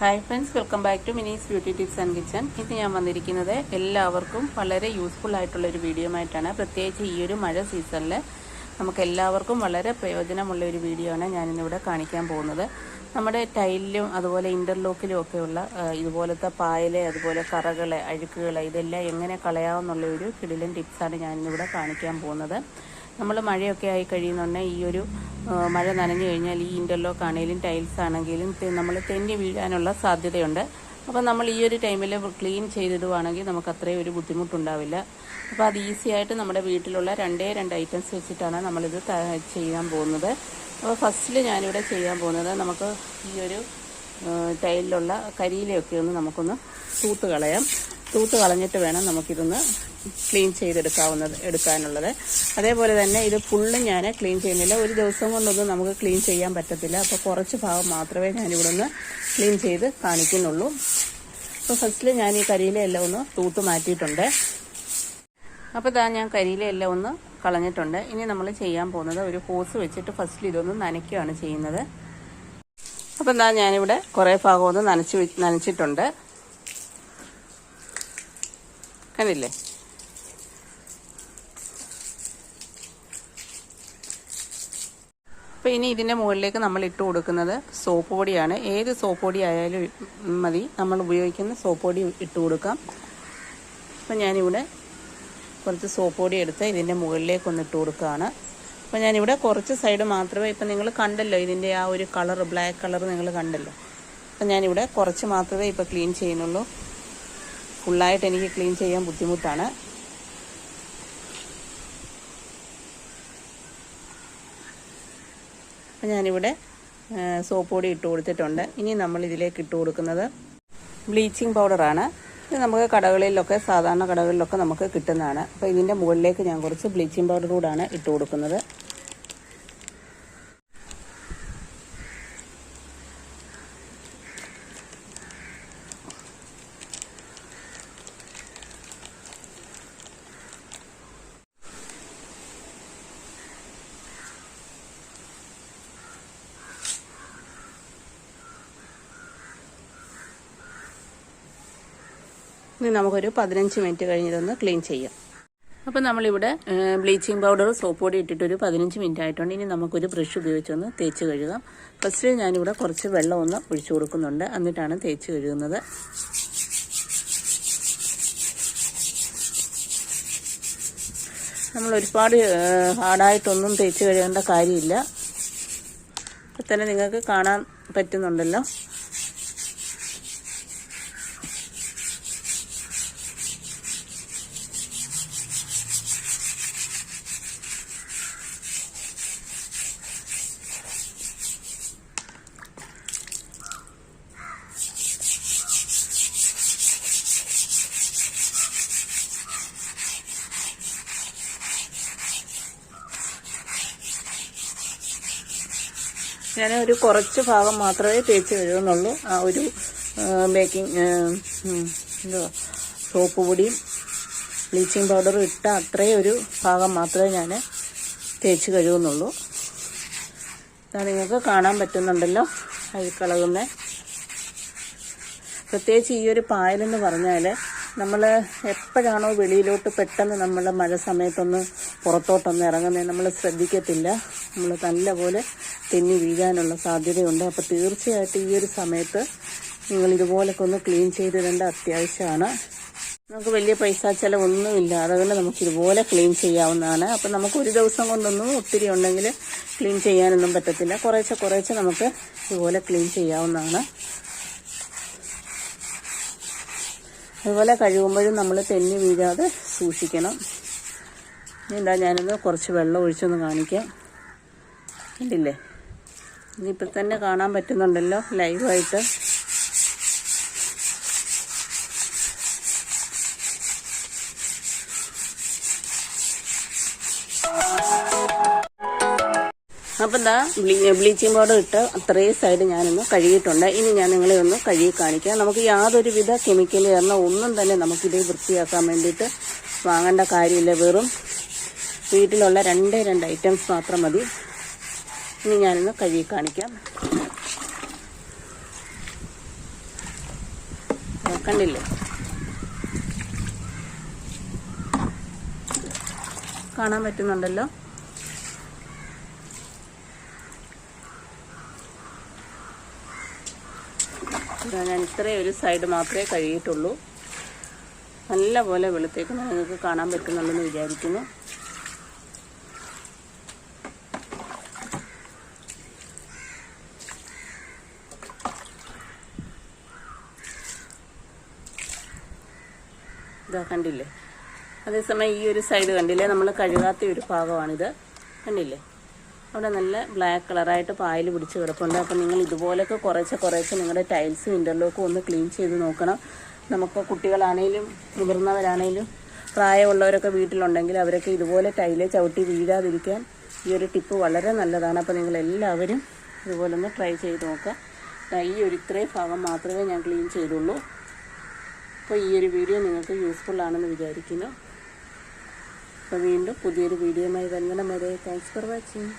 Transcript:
Hi friends welcome back to Mini's beauty tips and kitchen ഇന്ന് ഞാൻ വന്നിരിക്കുന്നത് എല്ലാവർക്കും വളരെ യൂസ്ഫുൾ ആയിട്ടുള്ള ഒരു വീഡിയോ ആയിട്ടാണ്. പ്രത്യേകിച്ച് ഈ ഒരു മഴ സീസണിൽ നമുക്ക് എല്ലാവർക്കും വളരെ പ്രയോജനമുള്ള ഒരു വീഡിയോ ആണ് ഞാനിന്നിവിടെ കാണിക്കാൻ പോകുന്നത്. നമ്മുടെ ടൈലിലും അതുപോലെ ഇന്റർലോക്കിലും ഒക്കെയുള്ള ഇതുപോലത്തെ പായൽ അതുപോലെ കറകൾ അഴുക്കുകൾ ഇതെല്ലാം എങ്ങനെ കളയാമെന്നുള്ള ഒരു കിടിലൻ ടിപ്സാണ് ഞാനിന്നിവിടെ കാണിക്കാൻ പോകുന്നത്. നമ്മൾ മഴയൊക്കെ ആയി കഴിയുന്നുണ്ടെങ്കിൽ ഈ ഒരു മഴ നനഞ്ഞു കഴിഞ്ഞാൽ ഈ ഇന്റർലോക്ക് ആണെങ്കിലും ടൈൽസ് ആണെങ്കിലും നമ്മൾ തെന്നി വീഴാനുള്ള സാധ്യതയുണ്ട്. അപ്പോൾ നമ്മൾ ഈ ഒരു ടൈമിൽ ക്ലീൻ ചെയ്തിടുവാണെങ്കിൽ നമുക്ക് അത്രയും ഒരു ബുദ്ധിമുട്ടുണ്ടാവില്ല. അപ്പോൾ അത് ഈസി ആയിട്ട് നമ്മുടെ വീട്ടിലുള്ള രണ്ടേ രണ്ട് ഐറ്റംസ് വെച്ചിട്ടാണ് നമ്മളിത് ചെയ്യാൻ പോകുന്നത്. അപ്പോൾ ഫസ്റ്റിൽ ഞാനിവിടെ ചെയ്യാൻ പോകുന്നത് നമുക്ക് ഈ ഒരു ടൈലിലുള്ള കരിയിലയൊക്കെ ഒന്ന് നമുക്കൊന്ന് തൂത്ത് കളയാം. തൂത്ത് കളഞ്ഞിട്ട് വേണം നമുക്കിതൊന്ന് ക്ലീൻ ചെയ്തെടുക്കാവുന്നത് എടുക്കാനുള്ളത്. അതേപോലെ തന്നെ ഇത് ഫുള്ളും ഞാൻ ക്ലീൻ ചെയ്യുന്നില്ല. ഒരു ദിവസം കൊണ്ടൊന്നും നമുക്ക് ക്ലീൻ ചെയ്യാൻ പറ്റത്തില്ല. അപ്പോൾ കുറച്ച് ഭാഗം മാത്രമേ ഞാനിവിടെ ഒന്ന് ക്ലീൻ ചെയ്ത് കാണിക്കുന്നുള്ളൂ. അപ്പോൾ ഫസ്റ്റിൽ ഞാൻ ഈ കരിയിലയെല്ലാം ഒന്ന് തൂത്ത് മാറ്റിയിട്ടുണ്ട്. അപ്പോൾ ഇതാ ഞാൻ കരിയിലയെല്ലാം ഒന്ന് കളഞ്ഞിട്ടുണ്ട്. ഇനി നമ്മൾ ചെയ്യാൻ പോകുന്നത് ഒരു ഹോസ് വെച്ചിട്ട് ഫസ്റ്റിൽ ഇതൊന്ന് നനയ്ക്കുകയാണ് ചെയ്യുന്നത്. അപ്പം എന്താ ഞാനിവിടെ കുറേ ഭാഗം ഒന്ന് നനച്ച് നനച്ചിട്ടുണ്ട്. കണ്ടില്ലേ? അപ്പോൾ ഇനി ഇതിന്റെ മുകളിലേക്ക് നമ്മൾ ഇട്ട് കൊടുക്കുന്നത് സോപ്പ് പൊടിയാണ്. ഏത് സോപ്പ് പൊടി ആയാലും മതി. നമ്മൾ ഉപയോഗിക്കുന്ന സോപ്പ് പൊടി ഇട്ട് കൊടുക്കാം. അപ്പം ഞാനിവിടെ കുറച്ച് സോപ്പ് പൊടി എടുത്ത് ഇതിന്റെ മുകളിലേക്ക് ഒന്ന് ഇട്ട് കൊടുക്കുകയാണ്. അപ്പോൾ ഞാനിവിടെ കുറച്ച് സൈഡ് മാത്രമേ ഇപ്പം നിങ്ങൾ കണ്ടല്ലോ ഇതിന്റെ ആ ഒരു കളർ ബ്ലാക്ക് കളർ നിങ്ങൾ കണ്ടല്ലോ. അപ്പം ഞാനിവിടെ കുറച്ച് മാത്രമേ ഇപ്പോൾ ക്ലീൻ ചെയ്യുന്നുള്ളൂ. ഫുള്ളായിട്ട് എനിക്ക് ക്ലീൻ ചെയ്യാൻ ബുദ്ധിമുട്ടാണ്. അപ്പം ഞാനിവിടെ സോപ്പ് പൊടി ഇട്ട് കൊടുത്തിട്ടുണ്ട്. ഇനി നമ്മൾ ഇതിലേക്ക് ഇട്ട് കൊടുക്കുന്നത് ബ്ലീച്ചിങ് പൗഡറാണ്. ഇത് നമുക്ക് കടകളിലൊക്കെ സാധാരണ കടകളിലൊക്കെ നമുക്ക് കിട്ടുന്നതാണ്. അപ്പോൾ ഇതിന്റെ മുകളിലേക്ക് ഞാൻ കുറച്ച് ബ്ലീച്ചിങ് പൗഡർ കൂടാണ് ഇട്ട് കൊടുക്കുന്നത്. ഇനി നമുക്കൊരു പതിനഞ്ച് മിനിറ്റ് കഴിഞ്ഞിതൊന്ന് ക്ലീൻ ചെയ്യാം. അപ്പോൾ നമ്മളിവിടെ ബ്ലീച്ചിങ് പൗഡർ സോപ്പ് പൊടി ഇട്ടിട്ട് ഒരു പതിനഞ്ച് മിനിറ്റ് ആയിട്ടുണ്ട്. ഇനി നമുക്കൊരു ബ്രഷ് ഉപയോഗിച്ചൊന്ന് തേച്ച് കഴുകാം. ഫസ്റ്റ് ഞാനിവിടെ കുറച്ച് വെള്ളം ഒന്ന് ഒഴിച്ചു കൊടുക്കുന്നുണ്ട്. എന്നിട്ടാണ് തേച്ച് കഴുകുന്നത്. നമ്മൾ ഒരുപാട് ഹാർഡായിട്ടൊന്നും തേച്ച് കഴുകേണ്ട കാര്യമില്ല. ഇപ്പം തന്നെ നിങ്ങൾക്ക് കാണാൻ പറ്റുന്നുണ്ടല്ലോ. ഞാൻ ഒരു കുറച്ച് ഭാഗം മാത്രമേ തേച്ച് കഴുകുന്നുള്ളൂ. ആ ഒരു ബേക്കിംഗ് എന്തോ സോപ്പ് പൊടിയും ബ്ലീച്ചിങ് പൗഡറും ഇട്ട അത്രയും ഒരു ഭാഗം മാത്രമേ ഞാൻ തേച്ച് കഴുകുന്നുള്ളൂ. ഇതാ നിങ്ങൾക്ക് കാണാൻ പറ്റുന്നുണ്ടല്ലോ അഴുക്കളകുന്ന പ്രത്യേകിച്ച് ഈ ഒരു പായലെന്ന് പറഞ്ഞാൽ നമ്മൾ എപ്പോഴാണോ വെളിയിലോട്ട് പെട്ടെന്ന് നമ്മൾ മഴ സമയത്തൊന്ന് പുറത്തോട്ടൊന്ന് ഇറങ്ങുന്നത് നമ്മൾ ശ്രദ്ധിക്കത്തില്ല. നമ്മൾ നല്ലപോലെ തെന്നി വീഴാനുള്ള സാധ്യതയുണ്ട്. അപ്പോൾ തീർച്ചയായിട്ടും ഈ ഒരു സമയത്ത് നിങ്ങൾ ഇതുപോലൊക്കെ ഒന്ന് ക്ലീൻ ചെയ്തിടേണ്ട അത്യാവശ്യമാണ്. നമുക്ക് വലിയ പൈസ ചിലവൊന്നുമില്ല. അതുകൊണ്ട് നമുക്ക് ഇതുപോലെ ക്ലീൻ ചെയ്യാവുന്നതാണ്. അപ്പം നമുക്ക് ഒരു ദിവസം കൊണ്ടൊന്നും ഒത്തിരി ഉണ്ടെങ്കിൽ ക്ലീൻ ചെയ്യാനൊന്നും പറ്റത്തില്ല. കുറേശ്ശെ കുറേശ്ശെ നമുക്ക് ഇതുപോലെ ക്ലീൻ ചെയ്യാവുന്നതാണ്. അതുപോലെ കഴുകുമ്പോഴും നമ്മൾ തെന്നി വീഴാതെ സൂക്ഷിക്കണം. എന്താ ഞാനൊന്ന് കുറച്ച് വെള്ളം ഒഴിച്ചൊന്ന് കാണിക്കാം. കണ്ടില്ലേ? ഇതിപ്പോൾ തന്നെ കാണാൻ പറ്റുന്നുണ്ടല്ലോ ലൈവായിട്ട്. അപ്പം എന്താ ബ്ലീച്ചിങ് പൗഡർ ഇട്ട് അത്രയും സൈഡ് ഞാനൊന്ന് കഴുകിയിട്ടുണ്ട്. ഇനി ഞാൻ നിങ്ങളെ ഒന്ന് കഴുകി കാണിക്കാം. നമുക്ക് യാതൊരുവിധ കെമിക്കൽ കാരണം ഒന്നും തന്നെ നമുക്കിത് വൃത്തിയാക്കാൻ വേണ്ടിയിട്ട് വാങ്ങേണ്ട കാര്യമില്ല. വെറും വീട്ടിലുള്ള രണ്ടേ രണ്ട് ഐറ്റംസ് മാത്രം മതി. ഇനി ഞാനൊന്ന് കഴുകി കാണിക്കാം. കണ്ടില്ലേ? കാണാൻ പറ്റുന്നുണ്ടല്ലോ? ഞാൻ ഇത്രയും ഒരു സൈഡ് മാത്രമേ കഴുകിയിട്ടുള്ളൂ. നല്ല പോലെ വെളുത്തേക്ക് നിങ്ങൾക്ക് കാണാൻ പറ്റുന്നുണ്ടെന്ന് വിചാരിക്കുന്നു. ഇതാ കണ്ടില്ലേ? അതേസമയം ഈ ഒരു സൈഡ് കണ്ടില്ലേ? നമ്മൾ കഴുകാത്ത ഒരു ഭാഗമാണിത്. കണ്ടില്ലേ? അവിടെ നല്ല ബ്ലാക്ക് കളറായിട്ട് പായൽ പിടിച്ച് കിടപ്പുണ്ട്. അപ്പം നിങ്ങൾ ഇതുപോലൊക്കെ കുറേശ്ശെ കുറേശ്ശെ നിങ്ങളുടെ ടൈൽസ് ഇന്റർലോക്കും ഒന്ന് ക്ലീൻ ചെയ്ത് നോക്കണം. നമുക്ക് കുട്ടികളാണേലും മുതിർന്നവരാണേലും പ്രായമുള്ളവരൊക്കെ വീട്ടിലുണ്ടെങ്കിൽ അവരൊക്കെ ഇതുപോലെ ടൈലെ ചവിട്ടി വീഴാതിരിക്കാൻ ഈ ഒരു ടിപ്പ് വളരെ നല്ലതാണ്. അപ്പോൾ നിങ്ങൾ എല്ലാവരും ഇതുപോലെ ഒന്ന് ട്രൈ ചെയ്ത് നോക്കുക. ഈ ഒരു ഇത്രയും ഭാഗം മാത്രമേ ഞാൻ ക്ലീൻ ചെയ്തുള്ളൂ. അപ്പോൾ ഈ ഒരു വീഡിയോ നിങ്ങൾക്ക് യൂസ്ഫുൾ ആണെന്ന് വിചാരിക്കുന്നു. അപ്പോൾ വീണ്ടും പുതിയൊരു വീഡിയോയുമായി വരുന്നിടം വരെ താങ്ക്സ് ഫോർ വാച്ചിങ്